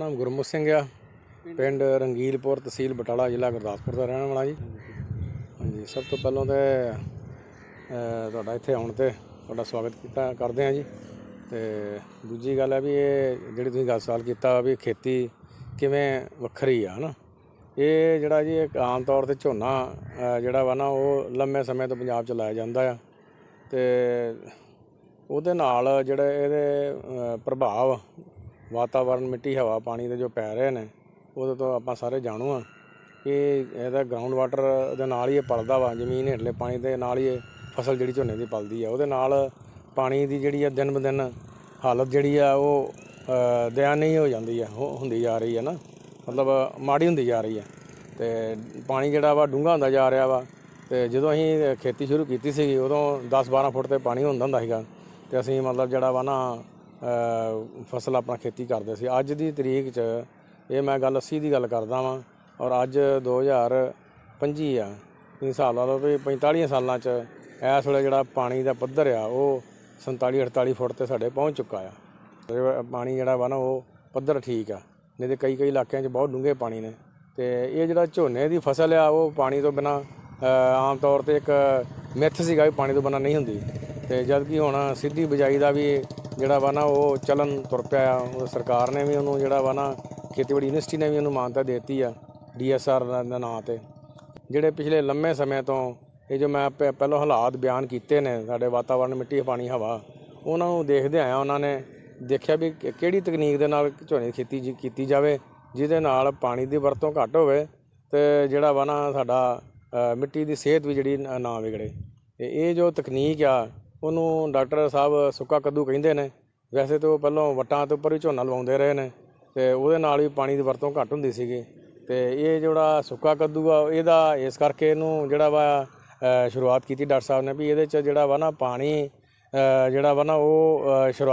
ਨਾਮ ਗੁਰਮੁਖ ਸਿੰਘ ਆ। ਪਿੰਡ ਰੰਗੀਲਪੁਰ ਤਹਿਸੀਲ ਬਟਾਲਾ, ਜ਼ਿਲ੍ਹਾ ਗੁਰਦਾਸਪੁਰ ਦਾ ਰਹਿਣ ਵਾਲਾ ਜੀ। ਹਾਂਜੀ, ਸਭ ਤੋਂ ਪਹਿਲਾਂ ਤਾਂ ਤੁਹਾਡਾ ਇੱਥੇ ਆਉਣ ਤੇ ਤੁਹਾਡਾ ਸਵਾਗਤ ਕੀਤਾ ਕਰਦੇ ਆ ਜੀ। ਤੇ ਦੂਜੀ ਗੱਲ ਹੈ ਵੀ ਇਹ ਜਿਹੜੀ ਤੁਸੀਂ ਗੱਲ ਸਾਲ ਕੀਤਾ ਵੀ ਖੇਤੀ ਕਿਵੇਂ ਵੱਖਰੀ ਆ, ਹਨਾ? ਇਹ ਜਿਹੜਾ ਜੀ, ਇੱਕ ਆਮ ਤੌਰ ਤੇ ਝੋਨਾ ਜਿਹੜਾ ਵਾ ਨਾ, ਉਹ ਲੰਮੇ ਸਮੇਂ ਤੋਂ ਪੰਜਾਬ ਚ ਲਾਇਆ ਜਾਂਦਾ ਆ। ਤੇ ਉਹਦੇ ਨਾਲ ਜਿਹੜੇ ਇਹਦੇ ਪ੍ਰਭਾਵ ਵਾਤਾਵਰਨ ਮਿੱਟੀ ਹਵਾ ਪਾਣੀ ਦੇ ਜੋ ਪੈ ਰਹੇ ਨੇ ਉਹਦੇ ਤੋਂ ਆਪਾਂ ਸਾਰੇ ਜਾਣੂ ਆ ਕਿ ਇਹਦਾ ਗਰਾਊਂਡ ਵਾਟਰ ਦੇ ਨਾਲ ਹੀ ਇਹ ਪਲਦਾ ਵਾ ਜ਼ਮੀਨ ਹੇਠਲੇ ਪਾਣੀ ਦੇ ਨਾਲ ਹੀ ਇਹ ਫਸਲ ਜਿਹੜੀ ਝੋਨੇ ਦੀ ਪਲਦੀ ਆ। ਉਹਦੇ ਨਾਲ ਪਾਣੀ ਦੀ ਜਿਹੜੀ ਆ ਦਿਨ ਬ ਦਿਨ ਹਾਲਤ ਜਿਹੜੀ ਆ ਉਹ ਅਹ, ਦਇਆਨੀ ਹੋ ਜਾਂਦੀ ਆ ਉਹ ਹੁੰਦੀ ਜਾ ਰਹੀ ਆ ਨਾ। ਮਤਲਬ ਮਾੜੀ ਹੁੰਦੀ ਜਾ ਰਹੀ ਆ। ਤੇ ਪਾਣੀ ਜਿਹੜਾ ਵਾ ਡੂੰਘਾ ਹੁੰਦਾ ਜਾ ਰਿਹਾ ਵਾ ਤੇ ਜਦੋਂ ਅਸੀਂ ਖੇਤੀ ਸ਼ੁਰੂ ਕੀਤੀ ਸੀ ਉਦੋਂ 10 12 ਫੁੱਟ ਤੇ ਪਾਣੀ ਹੁੰਦਾ ਹੁੰਦਾ ਸੀਗਾ। ਤੇ ਅਸੀਂ ਮਤਲਬ ਜਿਹੜਾ ਵਾ ਨਾ ਫਸਲ ਆਪਣਾ ਖੇਤੀ ਕਰਦੇ ਸੀ। ਅੱਜ ਦੀ ਤਰੀਕ 'ਚ ਇਹ ਮੈਂ ਗੱਲ 80 ਦੀ ਗੱਲ ਕਰਦਾ ਵਾਂ ਔਰ ਅੱਜ 2025 ਆ। ਤੁਸੀਂ ਹਿਸਾਬ ਲਾ ਲਓ ਵੀ 45 ਸਾਲਾਂ 'ਚ ਇਸ ਵੇਲੇ ਜਿਹੜਾ ਪਾਣੀ ਦਾ ਪੱਧਰ ਆ, ਉਹ 47 48 ਫੁੱਟ ਤੇ ਸਾਡੇ ਪਹੁੰਚ ਚੁੱਕਾ ਆ। ਤੇ ਪਾਣੀ ਜਿਹੜਾ ਵਾ ਨਾ, ਉਹ ਪੱਧਰ ਠੀਕ ਆ। ਨਹੀਂ ਤੇ ਕਈ ਕਈ ਇਲਾਕਿਆਂ 'ਚ ਬਹੁਤ ਡੂੰਘੇ ਪਾਣੀ ਨੇ। ਤੇ ਇਹ ਜਿਹੜਾ ਝੋਨੇ ਦੀ ਫਸਲ ਆ, ਉਹ ਪਾਣੀ ਤੋਂ ਬਿਨਾ ਆਮ ਤੌਰ ਤੇ ਇੱਕ ਮਿੱਥ ਸੀਗਾ ਵੀ ਪਾਣੀ ਤੋਂ ਬਿਨਾ ਨਹੀਂ ਹੁੰਦੀ। ਤੇ ਜਦ ਕਿ ਹੁਣ ਸਿੱਧੀ ਬਿਜਾਈ ਦਾ ਵੀ ਜਿਹੜਾ ਵਾ ਨਾ ਉਹ ਚਲਨ ਤੁਰ ਪਿਆ ਉਹ ਸਰਕਾਰ ਨੇ ਵੀ ਉਹਨੂੰ ਜਿਹੜਾ ਵਾ ਨਾ ਖੇਤੀਬਾੜੀ ਯੂਨੀਵਰਸਿਟੀ ਨੇ ਵੀ ਉਹਨੂੰ ਮਾਨਤਾ ਦਿੱਤੀ ਆ ਡੀਐਸਆਰ ਦਾ ਨਾਂ ਤੇ। ਜਿਹੜੇ ਪਿਛਲੇ ਲੰਮੇ ਸਮੇਂ ਤੋਂ ਇਹ ਜੋ ਮੈਂ ਪਹਿਲਾਂ ਹਾਲਾਤ ਬਿਆਨ ਕੀਤੇ ਨੇ ਸਾਡੇ ਵਾਤਾਵਰਣ ਮਿੱਟੀ, ਪਾਣੀ, ਹਵਾ, ਉਹਨਾਂ ਨੂੰ ਦੇਖਦੇ ਆਇਆ ਉਹਨਾਂ ਨੇ ਦੇਖਿਆ ਵੀ ਕਿ- ਕਿਹੜੀ ਤਕਨੀਕ ਦੇ ਨਾਲ ਝੋਨੇ ਦੀ ਖੇਤੀ ਜੀ, ਕੀਤੀ ਜਾਵੇ, ਜਿਹਦੇ ਨਾਲ ਪਾਣੀ ਦੀ ਵਰਤੋਂ ਘੱਟ ਹੋਵੇ ਤੇ ਜਿਹੜਾ ਵਾ ਨਾ ਸਾਡਾ ਮਿੱਟੀ ਦੀ ਸਿਹਤ ਵੀ ਜਿਹੜੀ ਨਾ- ਨਾ ਵਿਗੜੇ। ਤੇ ਇਹ ਜੋ ਤਕਨੀਕ ਆ ਉਹਨੂੰ ਡਾਕਟਰ ਸਾਹਿਬ ਸੁੱਕਾ ਕੱਦੂ ਕਹਿੰਦੇ ਨੇ। ਵੈਸੇ ਤਾਂ ਉਹ ਪਹਿਲਾਂ ਵਟਾਂ ਦੇ ਉੱਪਰ ਵੀ ਝੋਨਾ ਲਵਾਉਂਦੇ ਰਹੇ ਨੇ ਤੇ ਉਹਦੇ ਨਾਲ ਵੀ ਪਾਣੀ ਦੀ ਵਰਤੋਂ ਘੱਟ ਹੁੰਦੀ ਸੀਗੀ। ਤੇ ਇਹ ਜਿਹੜਾ ਸੁੱਕਾ ਕੱਦੂ ਆ ਇਹਦਾ ਇਸ ਕਰਕੇ ਇਹਨੂੰ ਜਿਹੜਾ ਵਾ ਸ਼ੁਰੂਆਤ ਕੀਤੀ ਡਾਕਟਰ ਸਾਹਿਬ ਨੇ ਵੀ ਇਹਦੇ ਚ ਜਿਹੜਾ ਵਾ ਨਾ ਪਾਣੀ ਜਿਹੜਾ ਵਾ ਨਾ ਉਹ ਅ, ਸ਼ੁਰੂਆਤ